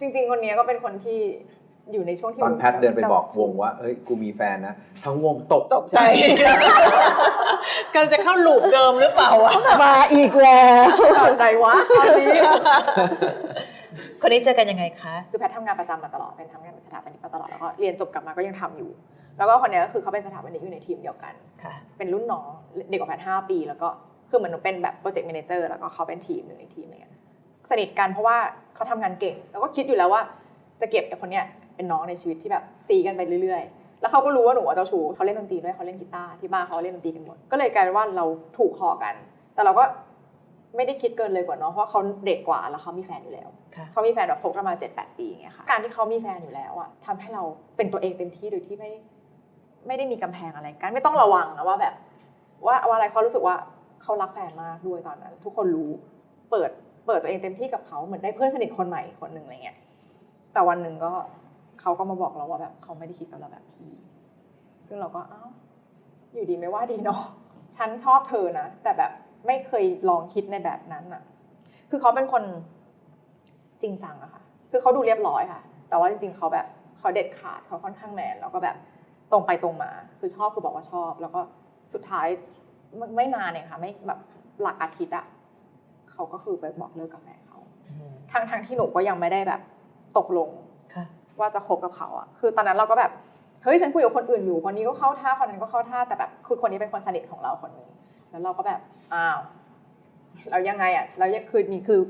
จริง ๆ คนนี้ก็เป็นคนที่อยู่ในช่วงที่ตอนแพทเดินไปบอกวงจะว่าเอ้ยกูมีแฟนนะ ทั้งวงตกตกใจกำลังจะเข้าลูปเดิมหรือเปล่าวะมาอีกแล้วตอนไหนวะตอนนี้คนนี้เจอกันยังไงคะ คือแพทย์ทำงานประจำมาตลอด เป็นทำงานเป็นสถาปนิกมาตลอด แล้วก็เรียนจบกลับมาก็ยังทำอยู่ แล้วก็คนนี้ก็คือเขาเป็นสถาปนิกอยู่ในทีมเดียวกันค่ะเป็นรุ่นน้องเด็กกว่าแพทย์ห้าปี แล้วก็คือเหมือนหนูเป็นแบบโปรเจกต์แมเนเจอร์แล้วก็เขาเป็นทีมหนึ่งในทีมอะไรเงี้ย สนิทกันเพราะว่าเขาทำงานเก่ง แล้วก็คิดอยู่แล้วว่า จะเก็บไอ้คนเนี้ยเป็นน้องในชีวิตที่แบบซีกันไปเรื่อยๆ แล้วเขาก็รู้ว่าหนูอะเจ้าชู้เขาเล่นดนตรีด้วยเขาเล่นกีตาร์ที่บ้านเขาเล่นดนตรีกันหมด ก็เลยกลายเป็นว่าเราถูกคอกัน แต่เราก็ไม่ได้คิดเกินเลยกว่าน้องเพราะว่าเขาเด็กกว่าแล้วเขามีแฟนอยู่แล้วค่ะเขามีแฟนแบบพบกันมาเจ็ดแปดปีอย่างเงี้ยค่ะการที่เขามีแฟนอยู่แล้วอะทำให้เราเป็นตัวเองเต็มที่โดยที่ไม่ไม่ได้มีกำแพงอะไรกัน ไม่ต้องระวังนะว่าแบบว่าว่าอะไรเขารู้สึกว่าเขารักแฟนมากด้วยตอนนั้น ทุกคนรู้เปิด เปิดตัวเองเต็มที่กับเขาเหมือนได้เพื่อนสนิทคนใหม่คนหนึ่งอะไรเงี้ยแต่วันหนึ่งก็เขาก็มาบอกเราว่าแบบเขาไม่ได้คิดกับเราแบบพี่ ซึ่งเราก็อ้าวอยู่ดีไม่ว่าดีเนาะฉันชอบเธอนะแต่แบบไม่เคยลองคิดในแบบนั้นอะคือเขาเป็นคนจริงจังอะค่ะ คือเขาดูเรียบร้อยค่ะ แต่ว่าจริงๆเขาแบบเขาเด็ดขาดเขาค่อนข้างแมนแล้วก็แบบตรงไปตรงมา คือชอบคือบอกว่าชอบ แล้วก็สุดท้ายไม่ไม่นานเนี่ยค่ะ ไม่แบบหลักอาทิตย์อะ เขาก็คือไปบอกเลิกกับแฟนเขาทั้งทั้งที่หนูก็ยังไม่ได้แบบตกลงค่ะว่าจะคบกับเขาอะคือตอนนั้นเราก็แบบเฮ้ยฉันคุยกับคนอื่นอยู่คนนี้ก็เข้าท่าคนนั้นก็เข้าท่าแต่แบบคือคนนี้เป็นคนสนิทของเราคนหนึ่งแล้วเราก็แบบอ้าวเรายังไงอะเรายังคือนี่คือ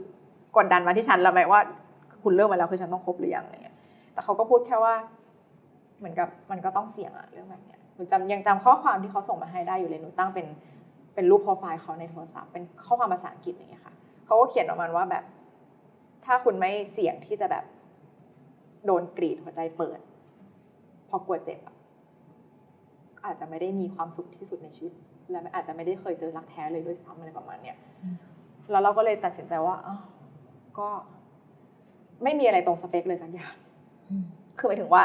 กดดันมาที่ฉันแล้วไหมว่า คุณเลิกมาแล้วคือฉันต้องคบหรือยังอะไรเงี้ย แต่เขาก็พูดแค่ว่า เหมือนกับมันก็ต้องเสี่ยงอะเรื่องแบบเนี้ยหนูจำยังจำข้อความที่เขาส่งมาให้ได้อยู่เลยหนูตั้งเป็น เป็นรูปโปรไฟล์เขาในโทรศัพท์เป็นข้อความภาษาอังกฤษอย่างเงี้ยค่ะเขาก็เขียนประมาณว่าแบบ ถ้าคุณไม่เสี่ยงที่จะแบบโดนกรีดหัวใจเปิด พอกลัวเจ็บอาจจะไม่ได้มีความสุขที่สุดในชีวิต และอาจจะไม่ได้เคยเจอรักแท้เลยด้วยซ้ำอะไรประมาณเนี้ยแล้วเราก็เลยตัดสินใจว่าอ้าวก็ไม่มีอะไรตรงสเปคเลยสักอย่างคือหมายถึงว่า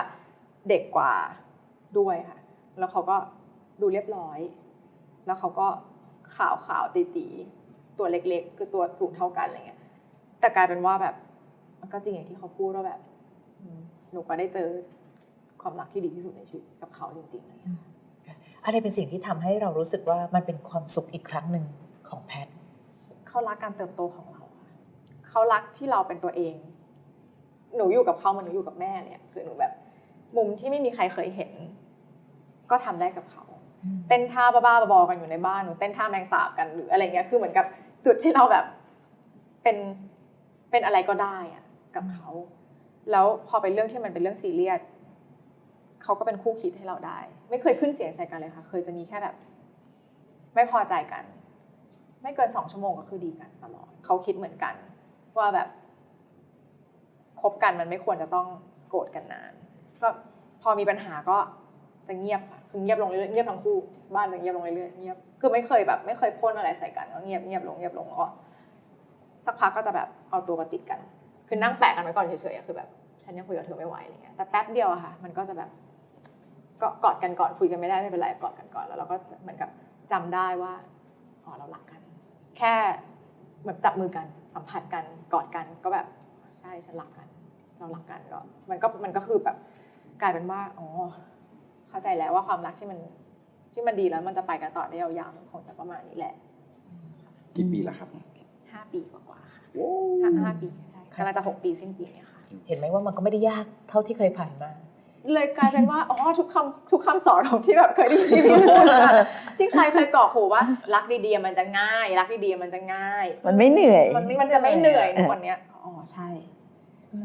เด็กกว่าด้วยค่ะ แล้วเขาก็ดูเรียบร้อย แล้วเขาก็ ขาวขาวตีตีๆตัวเล็กๆ คือตัวสูงเท่ากันอะไรเงี้ย แต่กลายเป็นว่าแบบมันก็จริงอย่างที่เขาพูดว่าแบบอืมหนูก็ได้เจอความรักที่ดีที่สุดในชีวิตกับเขาจริงๆอะไรเงี้ยอะไรเป็นสิ่งที่ทำให้เรารู้สึกว่ามันเป็นความสุขอีกครั้งหนึ่งของแพทย์เขารักการเติบโตของเราค่ะเขารักที่เราเป็นตัวเอง หนูอยู่กับเขาเหมันหนูอยู่กับแม่เนี่ย คือหนูแบบ มุมที่ไม่มีใครเคยเห็น ก็ทำได้กับเขา เต้นท่าบ้าๆบอๆกันอยู่ในบ้านหนูเต้นท่าแมงสาบกันหรืออะไรเงี้ยคือเหมือนกับจุดที่เราแบบเป็นเป็นอะไรก็ได้อะกับเขาแล้วพอเป็นเรื่องที่มันเป็นเรื่องซีเรียสเขาก็เป็นคู่คิดให้เราได้ ไม่เคยขึ้นเสียงใส่กันเลยค่ะ เคยจะมีแค่แบบ ไม่พอใจกัน ไม่เกินสองชั่วโมงก็คือดีกันตลอดเขาคิดเหมือนกัน ว่าแบบคบกันมันไม่ควรจะต้องโกรธกันนาน ก็พอมีปัญหาก็จะเงียบค่ะ คือเงียบลงเรื่อยๆเงียบทั้งคู่บ้านเลยเงียบลงเรื่อยๆเงียบคือไม่เคยแบบไม่เคยพ่นอะไรใส่กันก็เงียบเงียบลงเงียบลงแล้วก็สักพักก็จะแบบเอาตัวมาติดกัน คือนั่งแปะกันไว้ก่อนเฉยๆคือแบบฉันยังคุยกับเธอไม่ไหวอะไรเงี้ยแต่แป๊บเดียวอะค่ะ มันก็จะแบบก็กอดกันก่อนคุยกันไม่ได้ไม่เป็นไรกอดกันก่อนแล้วเราก็เหมือนกับจำได้ว่าอ๋อเรารักกัน แค่แบบจับมือกันสัมผัสกันกอดกันก็แบบใช่ฉันรักกัน เรารักกันก็มันก็มันก็คือแบบกลายเป็นว่าอ๋อ เข้าใจแล้วว่าความรักที่มันที่มันดีแล้วมันจะไปกันต่อได้ยาวๆมันคงจะประมาณนี้แหละกี่ปีแล้วครับห้าปีกว่าๆค่ะห้าห้าปีใช่กำลังจะหกปีสิ้นปีเนี่ยค่ะเห็นไหมว่ามันก็ไม่ได้ยากเท่าที่เคยผ่านมา เลยกลายเป็นว่าอ๋อทุกคำทุกคำสอนของที่แบบเคยได้ยินที่พี่พูดอะที่ใครเคยกรอกหูว่า รักดีๆมันจะง่าย รักดีๆมันจะง่าย มันไม่เหนื่อย มันไม่มันจะไม่เหนื่อยเออวันเนี้ยอ๋อใช่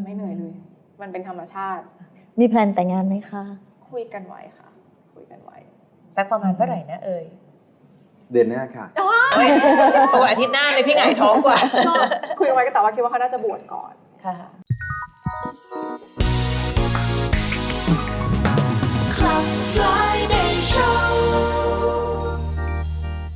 ไม่เหนื่อยเลย มันเป็นธรรมชาติ มีแพลนแต่งงานไหมคะ คุยกันไว้ค่ะ คุยกันไว้ สักประมาณเมื่อไหร่นะเอ่ยเดือนหน้าค่ะเฮ้ยโอ้ยอาทิตย์หน้าเลยพี่ไงายท้องกว่าก็คุยกันไว้ก็แต่ว่าคิดว่าเขาน่าจะบวชก่อน ค่ะ